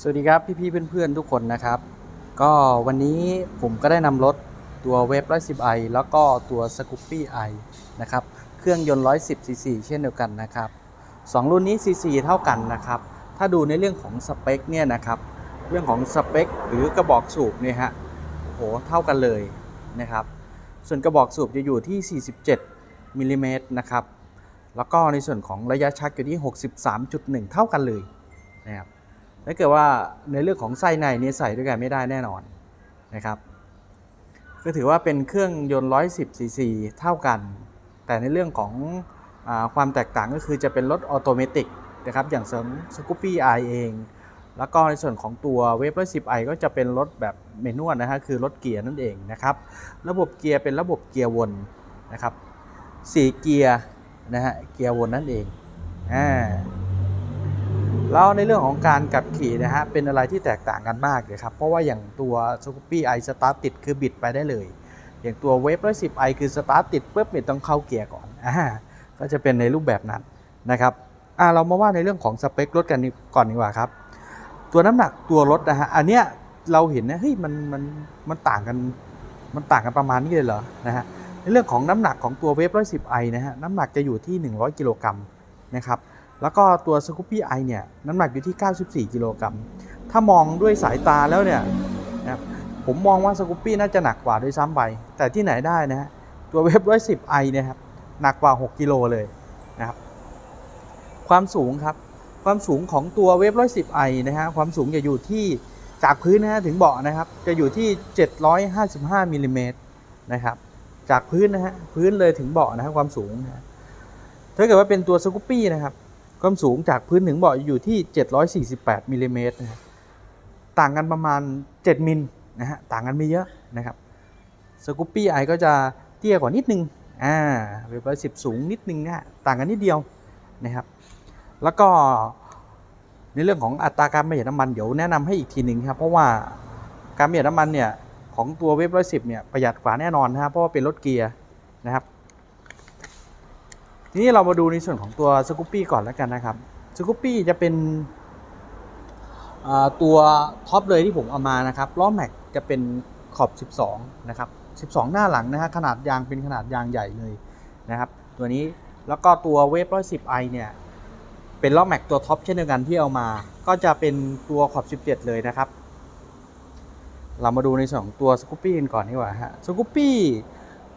สวัสดีครับพี่ๆเพื่อนๆทุกคนนะครับ ก็วันนี้ผมก็ได้นำรถตัวเวฟ110 i แล้วก็ตัว Scoopy i นะครับ เครื่องยนต์ 110 cc เช่นเดียวกันนะครับสองรุ่นนี้ cc เท่ากันนะครับ ถ้าดูในเรื่องของสเปคเนี่ยนะครับ เรื่องของสเปคหรือกระบอกสูบเนี่ยฮะโหเท่ากันเลยนะครับ ส่วนกระบอกสูบจะอยู่ที่ 47มิลลิเมตรนะครับ แล้วก็ในส่วนของระยะชักอยู่ที่ 63.1 เท่ากันเลยนะครับ ถ้าเกิดว่าในเรื่องของไส้ในเนี่ยใส่ด้วยกันไม่ได้แน่นอนนะครับ ก็ถือว่าเป็นเครื่องยนต์ 110 ซีซีเท่ากัน แต่ในเรื่องของอความแตกต่างก็คือจะเป็นรถออโตเมติกนะครับอย่างเสริมสกูปปี้ไอเอง แล้วก็ในส่วนของตัวเวฟ110 i ก็จะเป็นรถแบบเมนวลนะฮะคือรถเกียร์นั่นเองนะครับ ระบบเกียร์เป็นระบบเกียร์วนนะครับสี่เกียร์นะฮะเกียร์วนนั่นเองอ่า แล้วในเรื่องของการขับขี่นะฮะเป็นอะไรที่แตกต่างกันมากเลยครับ เพราะว่าอย่างตัวสกูปปี้ไอสตาร์ติดคือบิดไปได้เลย อย่างตัวเวฟร้อยสิบไอคือสตาร์ติดปุ๊บเนี่ยต้องเข้าเกียร์ก่อนอ่าก็จะเป็นในรูปแบบนั้นนะครับอ่าเรามาว่าในเรื่องของสเปครถกันก่อนดีกว่าครับ ตัวน้ำหนักตัวรถนะฮะอันเนี้ยเราเห็นนะเฮ้ยมันมันมันต่างกันมันต่างกันประมาณนี้เลยเหรอนะฮะในเรื่องของน้ำหนักของตัวเวฟร้อยสิบไอนะฮะน้ำหนักจะอยู่ที่ 100กิโลกรัมนะครับ แล้วก็ตัว s c o o p y i เนี่ยน้ำหนักอยู่ที่ 94 กิโลกรัม ถ้ามองด้วยสายตาแล้วเนี่ยนะครับผมมองว่า s c o o p y น่าจะหนักกว่าด้วยซ้ำไป แต่ที่ไหนได้นะฮะตัวเว็บ110 i เนี่ยครับหนักกว่า 6 กิโลเลยนะครับ ความสูงครับความสูงของตัวเว็บ110 i นะฮะความสูงจะอยู่ที่จากพื้นนะฮะถึงเบาะนะครับ จะอยู่ที่ 755มิลลิเมตรนะครับจากพื้นนะฮะพื้นเลยถึงเบาะนะฮะความสูงนะฮะถ้าเกิดว่าเป็นตัวสกูปปี้นะครับ ความสูงจากพื้นถึงเบาะอยู่ที่ 748มิลลิเมตรนะฮะต่างกันประมาณ 7มิลนะฮะต่างกันไม่เยอะนะครับสกูปปี้ไอก็จะเตี้ยกว่านิดนึงอ่าเว็บร้อยสิบสูงนิดนึงนะต่างกันนิดเดียวนะครับแล้วก็ในเรื่องของอัตราการประหยัดน้ำมันเดี๋ยวแนะนำให้อีกทีหนึ่งครับเพราะว่าการประหยัดน้ำมันเนี่ยของตัวเว็บร้อยสิบเนี่ยประหยัดกว่าแน่นอนนะครับเพราะว่าเป็นรถเกียร์นะครับ ทีนี้เรามาดูในส่วนของตัวสกูปปี้ก่อนแล้วกันนะครับสกูปปี้จะเป็นตัวท็อปเลยที่ผมเอามานะครับล้อแม็กจะเป็นขอบ 12 นะครับ 12 หน้าหลังนะฮะขนาดยางเป็นขนาดยางใหญ่เลยนะครับ ตัวนี้แล้วก็ตัวเวฟ110 i เนี่ย เป็นล้อแม็กตัวท็อปเช่นเดียวกันที่เอามา ก็จะเป็นตัวขอบ 17 เลยนะครับ เรามาดูในส่วนของตัวสกูปปี้กันก่อนดีกว่าฮะสกูปปี้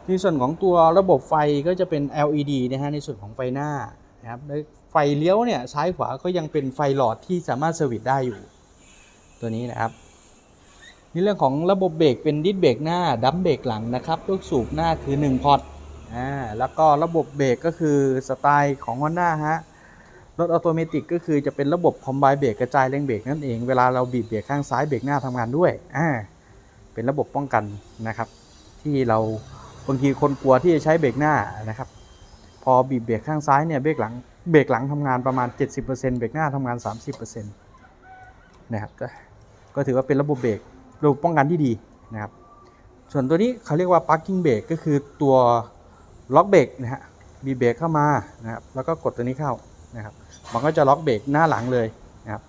ในส่วนของตัวระบบไฟก็จะเป็น LED นะฮะในส่วนของไฟหน้านะครับไฟเลี้ยวเนี่ยซ้ายขวาก็ยังเป็นไฟหลอดที่สามารถเซอร์วิสได้อยู่ ตัวนี้นะครับในเรื่องของระบบเบรกเป็นดิสเบรกหน้าดัมเบรกหลังนะครับลูกสูบหน้าคือ 1 พอร์ตอ่าแล้วก็ระบบเบรกก็คือสไตล์ของ Honda ฮะรถออโตเมติก็คือจะเป็นระบบคอมไบเบรกกระจายแรงเบรกนั่นเอง เวลาเราบีบเบรกข้างซ้ายเบรกหน้าทำงานด้วยอ่าเป็นระบบป้องกันนะครับ ที่เรา บางทีคนกลัวที่จะใช้เบรกหน้านะครับ พอบีบเบรกข้างซ้ายเนี่ยเบรกหลังเบรกหลังทำงานประมาณ 70%เบรกหน้าทำงาน 30%นะครับก็ก็ถือว่าเป็นระบบเบรกระบบป้องกันที่ดีนะครับ ส่วนตัวนี้เขาเรียกว่า parking brake ก็คือตัวล็อกเบรกนะฮะบีบเบรกเข้ามานะครับแล้วก็กดตัวนี้เข้านะครับ มันก็จะล็อกเบรกหน้าหลังเลยนะครับ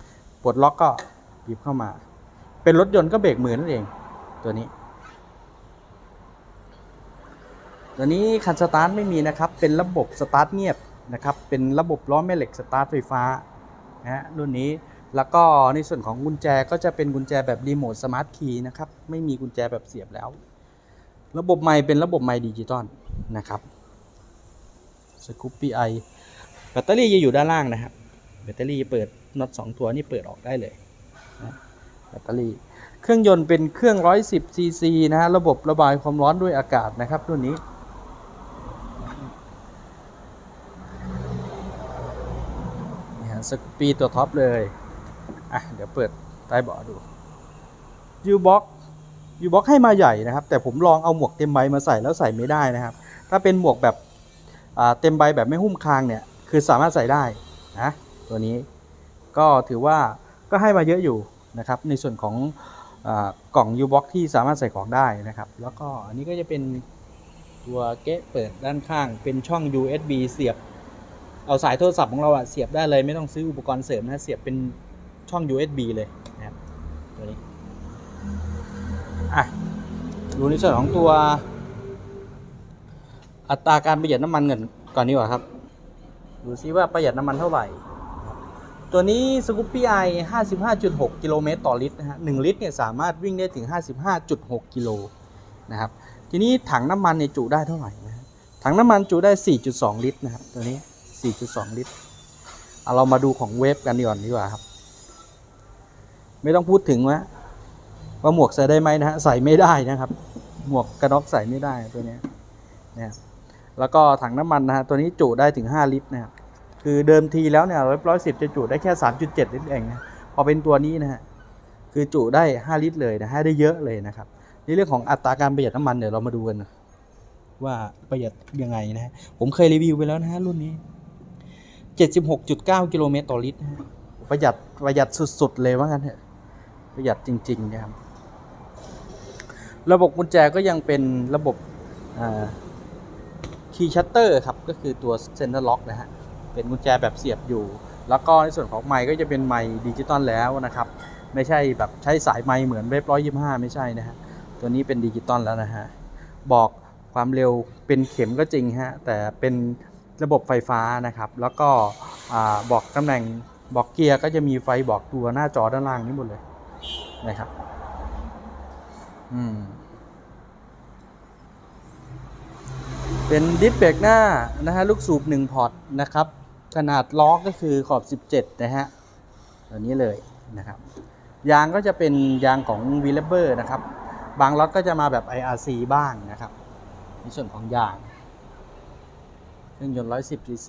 ปลดล็อกก็บีบเข้ามา เป็นรถยนต์ก็เบรกมือนั่นเองตัวนี้ ตัวนี้คันสตาร์ทไม่มีนะครับ เป็นระบบสตาร์ทเงียบนะครับ เป็นระบบล้อแม่เหล็กสตาร์ทไฟฟ้านะฮะรุ่นนี้ แล้วก็ในส่วนของกุญแจก็จะเป็นกุญแจแบบรีโมทสมาร์ทคีย์นะครับ ไม่มีกุญแจแบบเสียบแล้ว ระบบไมค์เป็นระบบไมค์ดิจิตอลนะครับสกูปปี้ไอแบตเตอรี่จะอยู่ด้านล่างนะครับ แบตเตอรี่เปิดน็อต2ตัวนี่เปิดออกได้เลยนะแบตเตอรี่เครื่องยนต์เป็นเครื่อง 110ซีซีนะฮะระบบระบายความร้อนด้วยอากาศนะครับรุ่นนี้ นี่ฮะ สกูปี้ตัวท็อปเลย อะ เดี๋ยวเปิดใต้เบาะดูยูบ็อกยูบ็อกให้มาใหญ่นะครับ แต่ผมลองเอาหมวกเต็มใบมาใส่แล้วใส่ไม่ได้นะครับ ถ้าเป็นหมวกแบบอ่าเต็มใบแบบไม่หุ้มคางเนี่ย คือสามารถใส่ได้นะตัวนี้ก็ถือว่าก็ให้มาเยอะอยู่นะครับ ในส่วนของอกล่องยูบ็อกที่สามารถใส่ของได้นะครับ แล้วก็อันนี้ก็จะเป็นตัวเกะเปิดด้านข้างเป็นช่อง USB เสียบ เอาสายโทรศัพท์ของเราอะเสียบได้เลยไม่ต้องซื้ออุปกรณ์เสริมนะเสียบเป็นช่อง USB เลยนะครับตัวนี้อะดูในส่วนของตัวอัตราการประหยัดน้ำมันเงินก่อนดีกว่าครับ ดูซิว่าประหยัดน้ำมันเท่าไหร่ ตัวนี้สกูปปี้ไอ55.6 กิโลเมตรต่อลิตรนะฮะ1ลิตรเนี่ยสามารถวิ่งได้ถึง 55.6 กิโลนะครับ ทีนี้ถังน้ำมันเนี่ยจุได้เท่าไหร่นะถังน้ำมันจุได้ 4.2 ลิตรนะครับตัวนี้ 4.2 ลิตรเอาเรามาดูของเวฟกันดีกว่าดีกว่าครับ ไม่ต้องพูดถึงว่าว่าหมวกใส่ได้ไหมนะฮะใส่ไม่ได้นะครับ หมวกกระน็อกใส่ไม่ได้ตัวนี้นะครับแล้วก็ถังน้ำมันนะฮะตัวนี้จุได้ถึง 5 ลิตรนะครับคือเดิมทีแล้วเนี่ยร้อยสิบจะจุได้แค่ 3.7 ลิตรเองนะพอเป็นตัวนี้นะฮะคือจุได้ 5 ลิตรเลยนะฮะได้เยอะเลยนะครับในเรื่องของอัตราการประหยัดน้ำมันเดี๋ยวเรามาดูกันว่าประหยัดยังไงนะฮะผมเคยรีวิวไปแล้วนะฮะรุ่นนี้ 76.9 กิโลเมตรต่อลิตรฮะประหยัดประหยัดสุด ๆ เลยว่างั้นเถอะประหยัดจริงๆนะครับ ระบบกุญแจก็ยังเป็นระบบคีย์ชัตเตอร์ครับ ก็คือตัวเซนเตอร์ล็อกนะฮะ เป็นกุญแจแบบเสียบอยู่ แล้วก็ในส่วนของไมค์ก็จะเป็นไมค์ดิจิตอลแล้วนะครับ ไม่ใช่แบบใช้สายไมค์เหมือนเว็บร้อยยี่ห้าไม่ใช่นะฮะ ตัวนี้เป็นดิจิตอลแล้วนะฮะ บอกความเร็วเป็นเข็มก็จริงฮะ แต่เป็น ระบบไฟฟ้านะครับ แล้วก็บอกตำแหน่งบอกเกียร์ก็จะมีไฟบอกตัวหน้าจอด้านล่างนี้หมดเลยนะครับอืมเป็นดิสเบรกหน้านะฮะลูกสูบ1พอร์ตนะครับ ขนาดล้อก็คือขอบ 17 นะฮะตัวนี้เลยนะครับยางก็จะเป็นยางของ w e l e b e r นะครับ บางล็อก็จะมาแบบ IRC บ้างนะครับ ในส่วนของยาง เครื่องยนต์ 110 cc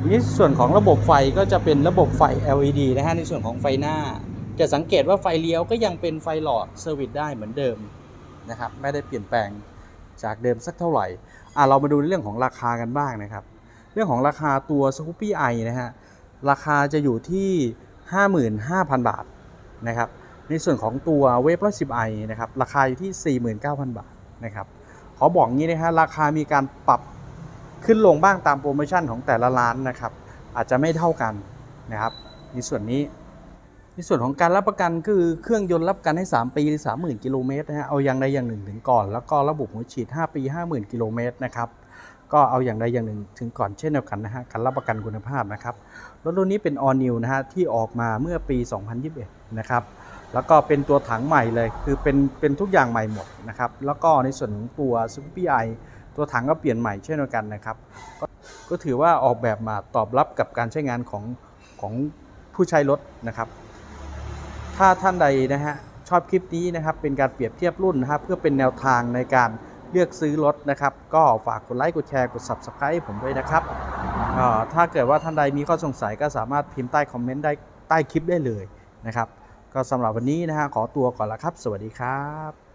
ทีนี้ส่วนของระบบไฟก็จะเป็นระบบไฟ LED นะฮะในส่วนของไฟหน้า จะสังเกตว่าไฟเลี้ยวก็ยังเป็นไฟหลอดเซอร์วิสได้เหมือนเดิมนะครับ ไม่ได้เปลี่ยนแปลงจากเดิมสักเท่าไหร่อะเรามาดูเรื่องของราคากันบ้างนะครับ เรื่องของราคาตัว Scoopy i นะฮะราคาจะอยู่ที่ 55,000 บาทนะครับ ในส่วนของตัวเวฟร้อยสิบไอนะครับ ราคาอยู่ที่ 49,000 บาทนะครับ ขอบอกงี้นะฮะราคามีการปรับขึ้นลงบ้างตามโปรโมชั่นของแต่ละร้านนะครับ อาจจะไม่เท่ากันนะครับในส่วนนี้ในส่วนของการรับประกันคือเครื่องยนต์รับประกันให้ 3 ปีหรือ30,000 กิโลเมตรนะฮะเอาอย่างใดอย่างหนึ่งถึงก่อน แล้วก็ระบบหัวฉีด 5 ปี 50,000 กิโลเมตรนะครับก็เอาอย่างใดอย่างหนึ่งถึงก่อนเช่นเดียวกันนะฮะการรับประกันคุณภาพนะครับรถรุ่นนี้เป็น all new นะฮะที่ออกมาเมื่อปี 2021 นะครับ แล้วก็เป็นตัวถังใหม่เลย คือเป็นเป็นทุกอย่างใหม่หมดนะครับ แล้วก็ในส่วนของตัว s u p e r i ตัวถังก็เปลี่ยนใหม่เช่นเดียวกันนะครับก็ก็ถือว่าออกแบบมาตอบรับกับการใช้งานของของผู้ใช้รถนะครับ ถ้าท่านใดนะฮะชอบคลิปนี้นะครับ เป็นการเปรียบเทียบรุ่นนะครับเพื่อเป็นแนวทางในการเลือกซื้อรถนะครับ ก็ฝากกดไลค์กดแชร์กด Subscribe ให้ผมด้วยนะครับถ้าเกิดว่าท่านใดมีข้อสงสัยก็สามารถพิมพ์ใต้คอมเมนต์ได้ใต้คลิปได้เลยนะครับ ก็สำหรับวันนี้นะฮะขอตัวก่อนละครับ สวัสดีครับ